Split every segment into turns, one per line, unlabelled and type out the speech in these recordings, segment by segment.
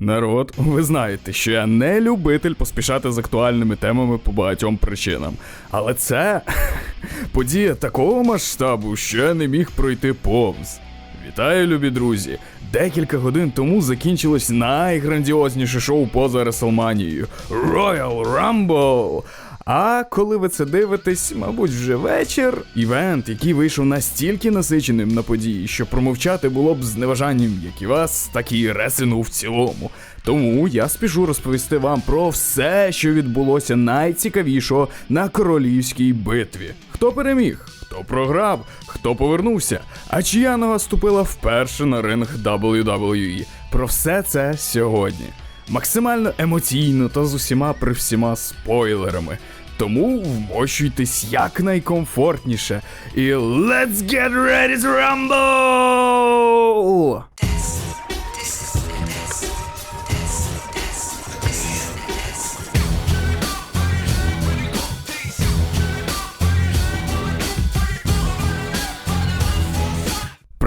Народ, ви знаєте, що я не любитель поспішати з актуальними темами по багатьом причинам. Але це подія такого масштабу, що я не міг пройти повз. Вітаю, любі друзі! Декілька годин тому закінчилось найграндіозніше шоу поза Реселманією Royal Rumble. А коли ви це дивитесь, мабуть, вже вечір. Івент, який вийшов настільки насиченим на події, що промовчати було б зневажанням як і вас, так і реслінгу в цілому. Тому я спішу розповісти вам про все, що відбулося найцікавішого на королівській битві. Хто переміг? Хто програв, хто повернувся, а чия нога ступила вперше на ринг WWE. Про все це сьогодні. Максимально емоційно та з усіма при всіма спойлерами. Тому вмощуйтесь якнайкомфортніше. І let's get ready to rumble!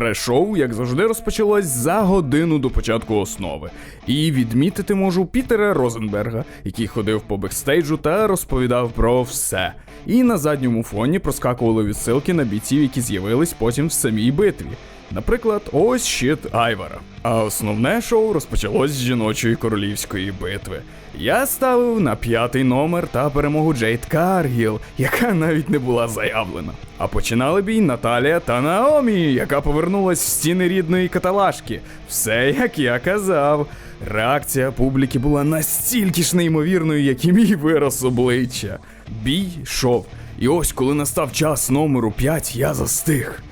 Пре-шоу, як завжди, розпочалось за годину до початку основи. І відмітити можу Пітера Розенберга, який ходив по бекстейджу та розповідав про все. І на задньому фоні проскакували відсилки на бійців, які з'явились потім в самій битві. Наприклад, ось щит Айвара. А основне шоу розпочалось з жіночої королівської битви. Я ставив на п'ятий номер та перемогу Джейд Каргіл, яка навіть не була заявлена. А починали бій Наталія та Наомі, яка повернулась в стіни рідної каталажки. Все як я казав. Реакція публіки була настільки ж неймовірною, як і мій вираз обличчя. Бій йшов. І ось, коли настав час номеру 5, я застиг.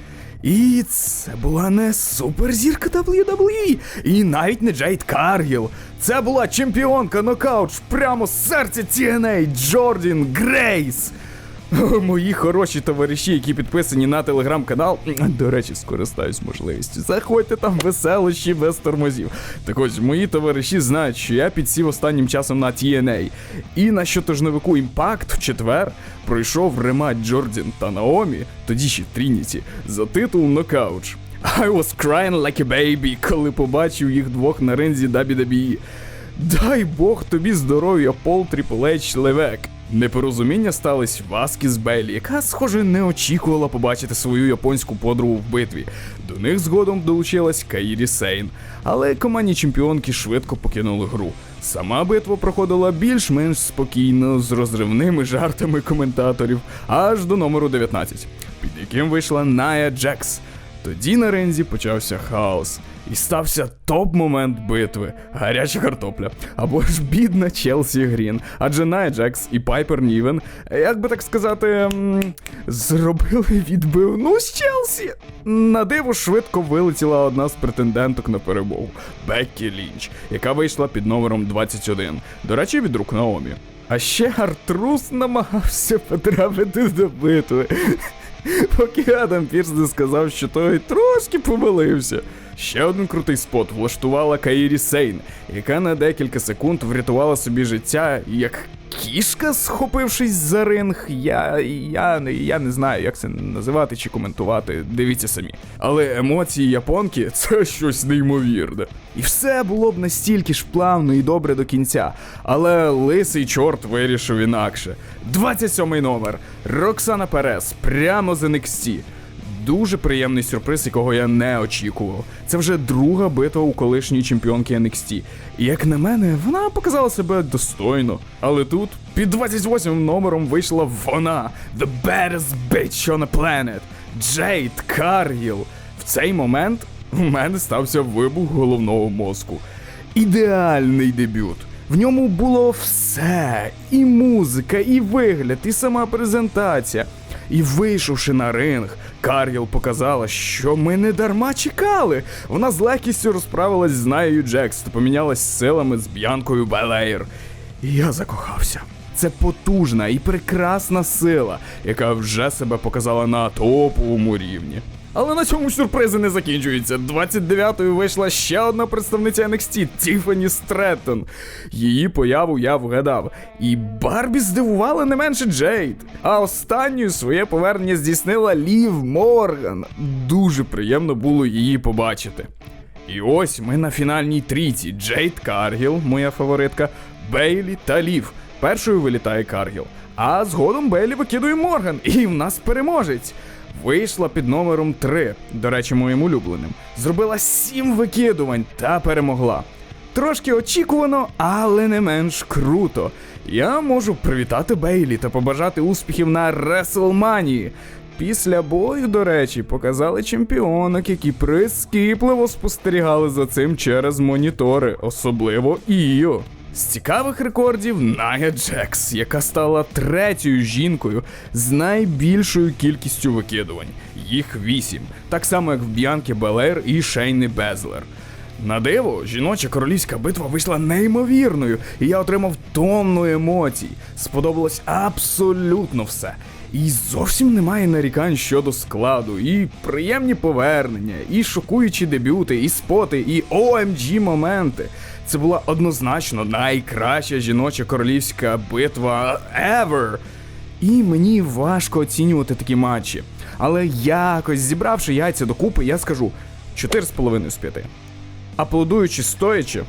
І це була не суперзірка WWE, і навіть не Джейд Каргіл. Це була чемпіонка нокаут прямо з серця TNA Джордін Грейс. Мої хороші товариші, які підписані на телеграм-канал. До речі, скористаюсь можливістю. Заходьте там веселощі без тормозів. Так ось мої товариші знають, що я підсів останнім часом на TNA. І на щотижневику Імпакт в четвер пройшов рематч Джордін та Наомі, тоді ще Трініті, за титул нокауч. I was crying like a baby, коли побачив їх двох на ринзі WWE. Дай Бог тобі здоров'я, Пол Трипл Ейч Левек. Непорозуміння стались з Бейлі, яка, схоже, не очікувала побачити свою японську подругу в битві. До них згодом долучилась Каїрі Сейн, але командні чемпіонки швидко покинули гру. Сама битва проходила більш-менш спокійно, з розривними жартами коментаторів, аж до номеру 19, під яким вийшла Ная Джекс. Тоді на ринзі почався хаос. І стався топ-момент битви гаряча картопля. Або ж бідна Челсі Грін. Адже Найя Джекс і Пайпер Нівен, як би так сказати, зробили відбивну з Челсі. На диво швидко вилетіла одна з претенденток на перемогу Беккі Лінч, яка вийшла під номером 21. До речі, від рук Наомі. А ще Артрус намагався потрапити до битви. Поки Адам Пірс не сказав, що той трошки помилився. Ще один крутий спот влаштувала Каїрі Сейн, яка на декілька секунд врятувала собі життя, як кішка, схопившись за ринг. Я, я, я не знаю, як це називати чи коментувати. Дивіться самі. Але емоції японки це щось неймовірне. І все було б настільки ж плавно і добре до кінця. Але лисий чорт вирішив інакше. 27 номер. Роксана Перес прямо з NXT. Дуже приємний сюрприз, якого я не очікував. Це вже друга битва у колишньої чемпіонки NXT. І як на мене, вона показала себе достойно. Але тут під 28 номером вийшла вона, the baddest bitch on the planet, Джейд Каргіл. В цей момент у мене стався вибух головного мозку. Ідеальний дебют. В ньому було все: і музика, і вигляд, і сама презентація. І вийшовши на ринг, Каргіл показала, що ми не дарма чекали. Вона з легкістю розправилась з Наєю Джекс та помінялась силами з Б'янкою Белеєр. І я закохався. Це потужна і прекрасна сила, яка вже себе показала на топовому рівні. Але на цьому сюрпризи не закінчуються. 29-ю вийшла ще одна представниця NXT Тіфані Стреттон. Її появу я вгадав. І Барбі здивувала не менше Джейд. А останньою своє повернення здійснила Лів Морган. Дуже приємно було її побачити. І ось ми на фінальній трійці. Джейд Каргіл, моя фаворитка, Бейлі та Лів. Першою вилітає Каргіл. А згодом Бейлі викидує Морган, і в нас переможець. Вийшла під номером 3, до речі, моїм улюбленим. Зробила 7 викидувань та перемогла. Трошки очікувано, але не менш круто. Я можу привітати Бейлі та побажати успіхів на Реслманії. Після бою, до речі, показали чемпіонок, які прискіпливо спостерігали за цим через монітори, особливо Іо. З цікавих рекордів Ная Джекс, яка стала третьою жінкою з найбільшою кількістю викидувань. Їх вісім, так само як в Б'янки Белер і Шейни Безлер. На диво, жіноча королівська битва вийшла неймовірною, і я отримав тонну емоцій. Сподобалось абсолютно все. І зовсім немає нарікань щодо складу, і приємні повернення, і шокуючі дебюти, і споти, і OMG моменти. Це була однозначно найкраща жіноча королівська битва ever. І мені важко оцінювати такі матчі. Але якось зібравши яйця докупи, я скажу 4,5 з 5. Аплодуючи стоячи,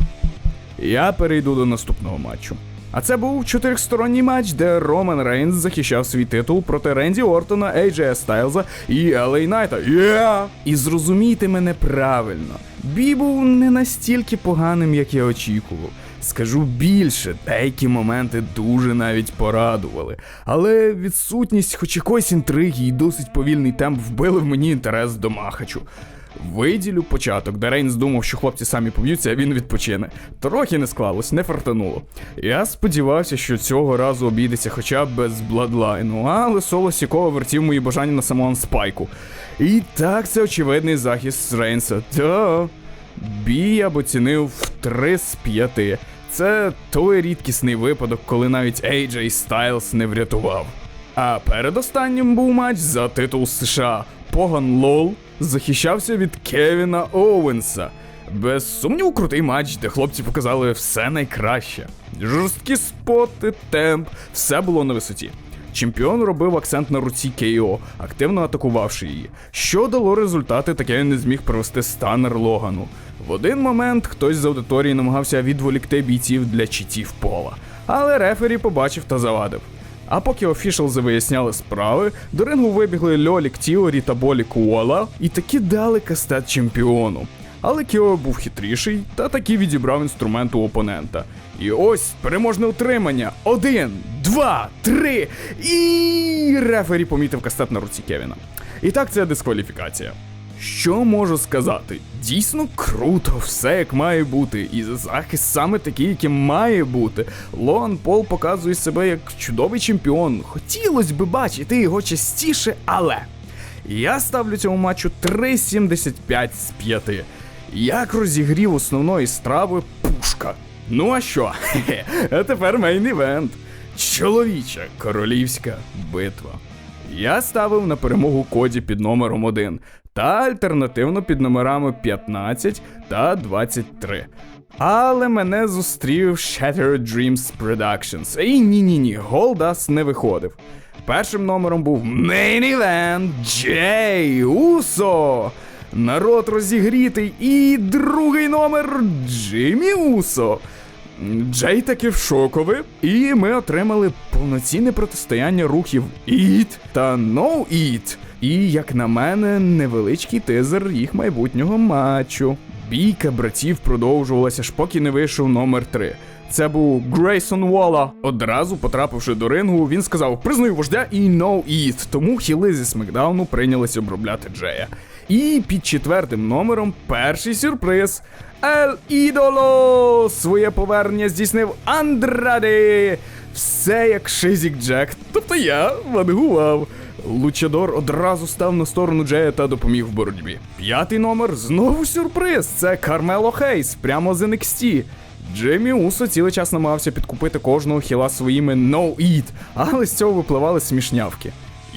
я перейду до наступного матчу. А це був чотирьохсторонній матч, де Роман Рейнс захищав свій титул проти Ренді Ортона, AJ Стайлза і Елей Найта. Yeah! І зрозумійте мене правильно. Бій був не настільки поганим, як я очікував. Скажу більше, деякі моменти дуже навіть порадували. Але відсутність хоч якоїсь інтриги і досить повільний темп вбили в мені інтерес до Махачу. Виділю початок, де Рейнс думав, що хлопці самі поб'ються, а він відпочине. Трохи не склалось, не фартануло. Я сподівався, що цього разу обійдеться хоча б без бладлайну, але соло Сікова вертів мої бажання на самон спайку. І так це очевидний захист Рейнса. Та бій я б оцінив в 3 з 5. Це той рідкісний випадок, коли навіть AJ Styles не врятував. А передостаннім був матч за титул США. Поган Лол захищався від Кевіна Оуенса. Без сумніву, крутий матч, де хлопці показали все найкраще. Жорсткі споти, темп, все було на висоті. Чемпіон робив акцент на руці Кейо, активно атакувавши її. Що дало результати, таке не зміг провести станер Логану. В один момент хтось з аудиторії намагався відволікти бійців для читів пола, але рефері побачив та завадив. А поки офішалзи виясняли справи, до рингу вибігли Льолік Тіорі та Болі Куола і таки дали кастет чемпіону. Але Кіо був хитріший та таки відібрав інструмент у опонента. І ось переможне утримання. Один, два, три. І рефері помітив кастет на руці Кевіна. І так це дискваліфікація. Що можу сказати? Дійсно круто, все як має бути, і захист саме такий, яким має бути. Лоан Пол показує себе як чудовий чемпіон. Хотілося би бачити його частіше, але я ставлю цьому матчу 3,75 з 5. Як розігрів основної страви пушка. Ну а що? А тепер мейн івент. Чоловіча королівська битва. Я ставив на перемогу коді під номером 1 та альтернативно під номерами 15 та 23. Але мене зустрів Shattered Dreams Productions. І ні-ні-ні, Голдас не виходив. Першим номером був Main Event Джей Усо. Народ розігрітий. І другий номер Джиммі Усо. Джей таки в шокові, і ми отримали повноцінне протистояння рухів Eat та No Eat. І, як на мене, невеличкий тизер їх майбутнього матчу. Бійка братів продовжувалася, аж поки не вийшов номер 3. Це був Грейсон Уолла. Одразу потрапивши до рингу, він сказав: признаю вождя і no eat. Тому хіли зі смакдауну прийнялися обробляти Джея. І під четвертим номером перший сюрприз. Ель Ідоло! Своє повернення здійснив Андраде! Все як Шизік Джек, тобто я вангував. Лучадор одразу став на сторону Джея та допоміг в боротьбі. П'ятий номер знову сюрприз. Це Кармело Хейс прямо з NXT. Джиммі Усо цілий час намагався підкупити кожного хіла своїми no eat, але з цього випливали смішнявки.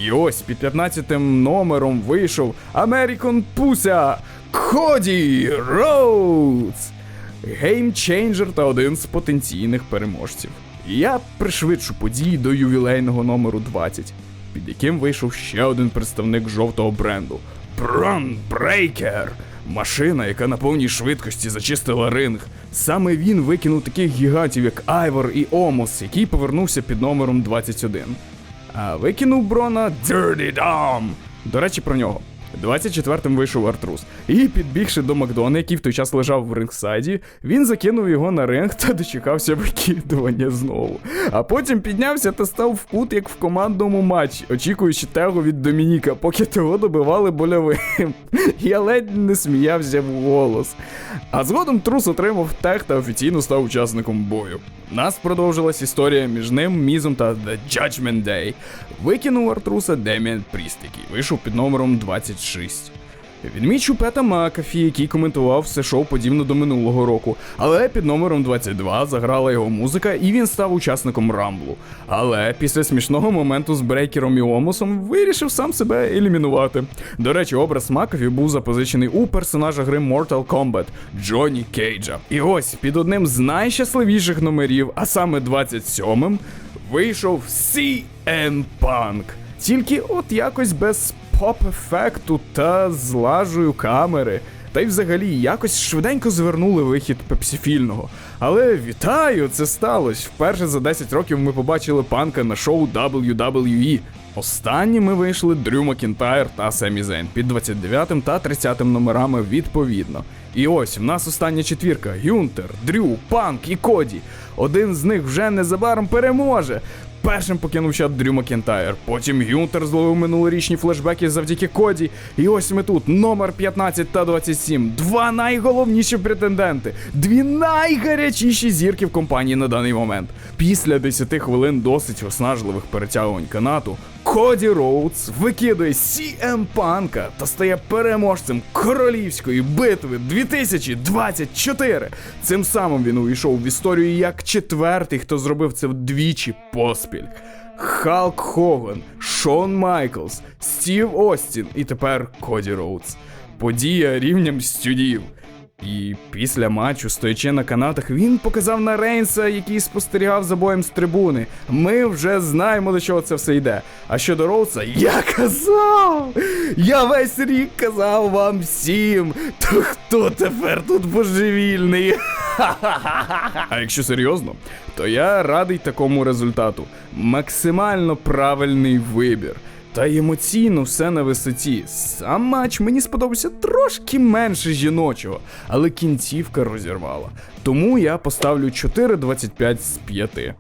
І ось під 15-м номером вийшов American Пуся Коді Роудс. Геймчейнджер та один з потенційних переможців. Я пришвидшу події до ювілейного номеру 20, під яким вийшов ще один представник жовтого бренду Брон Брейкер. Машина, яка на повній швидкості зачистила ринг. Саме він викинув таких гігантів, як Айвор і Омос, який повернувся під номером 21. А викинув Брона Dirty Dom. До речі, про нього. 24-м вийшов Артрус. І підбігши до Макдона, який в той час лежав в рингсайді, він закинув його на ринг та дочекався викидування знову. А потім піднявся та став в кут, як в командному матчі, очікуючи тегу від Домініка, поки того добивали больовим. Я ледь не сміявся в голос. А згодом трус отримав тег та офіційно став учасником бою. Нас продовжилась історія між ним, Мізом та The Judgment Day. Викинув Артруса Деміан Пріст, який вийшов під номером 26. Відмічу Пета Макафі, який коментував все шоу подібно до минулого року, але під номером 22 заграла його музика, і він став учасником Рамблу. Але після смішного моменту з Брейкером і Омосом вирішив сам себе елімінувати. До речі, образ Макафі був запозичений у персонажа гри Mortal Kombat Джонні Кейджа. І ось під одним з найщасливіших номерів, а саме 27-м, вийшов CM Punk. Тільки от якось без поп-ефекту та злажою камери. Та й взагалі якось швиденько звернули вихід пепсіфільного. Але вітаю, це сталося. Вперше за 10 років ми побачили панка на шоу WWE. Останніми вийшли Дрю Макінтайр та Семі Зейн під 29 та 30 номерами відповідно. І ось в нас остання четвірка: Юнтер, Дрю, Панк і Коді. Один з них вже незабаром переможе. Першим покинув чат Дрю Макентайр, потім Юнтер зловив минулорічні флешбеки завдяки Коді. І ось ми тут, номер 15 та 27. Два найголовніші претенденти, дві найгарячіші зірки в компанії на даний момент. Після 10 хвилин досить виснажливих перетягувань канату. Коді Роудс викидує CM Панка та стає переможцем королівської битви 2024. Цим самим він увійшов в історію як четвертий, хто зробив це вдвічі поспіль. Халк Хоган, Шон Майклс, Стів Остін і тепер Коді Роудс. Подія рівнем стюдів. І після матчу, стоячи на канатах, він показав на Рейнса, який спостерігав за боєм з трибуни. Ми вже знаємо, до чого це все йде. А щодо Роудса, я казав! Я весь рік казав вам всім. То хто тепер тут божевільний? А якщо серйозно, то я радий такому результату. Максимально правильний вибір. Та й емоційно все на висоті. Сам матч мені сподобався трошки менше жіночого, але кінцівка розірвала. Тому я поставлю 4,25 з 5.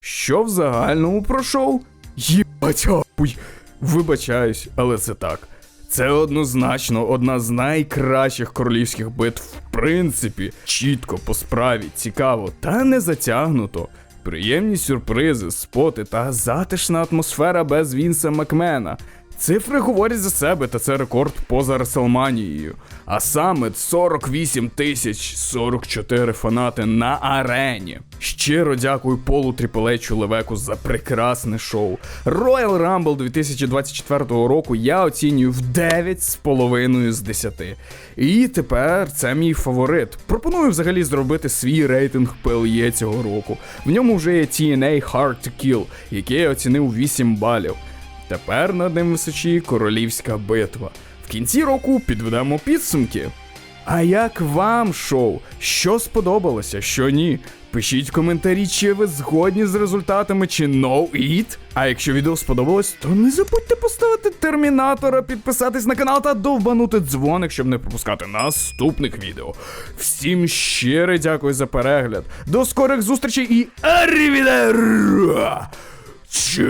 Що в загальному пройшов? Єбать, ахуй. Вибачаюсь, але це так. Це однозначно одна з найкращих королівських битв, в принципі, чітко по справі, цікаво та не затягнуто. Приємні сюрпризи, споти та затишна атмосфера без Вінса Макмена. Цифри говорять за себе, та це рекорд поза Реселманією. А саме 48 тисяч 44 фанати на арені. Щиро дякую Полу Тріплечу Левеку за прекрасне шоу. Royal Rumble 2024 року я оцінюю в 9,5 з 10. І тепер це мій фаворит. Пропоную взагалі зробити свій рейтинг PLE цього року. В ньому вже є TNA Hard to Kill, який я оцінив 8 балів. Тепер над ним височіє королівська битва. В кінці року підведемо підсумки. А як вам шоу? Що сподобалося, що ні? Пишіть в коментарі, чи ви згодні з результатами, чи no it. А якщо відео сподобалось, то не забудьте поставити термінатора, підписатись на канал та довбанути дзвоник, щоб не пропускати наступних відео. Всім щире дякую за перегляд. До скорих зустрічей і arrivederci!
去。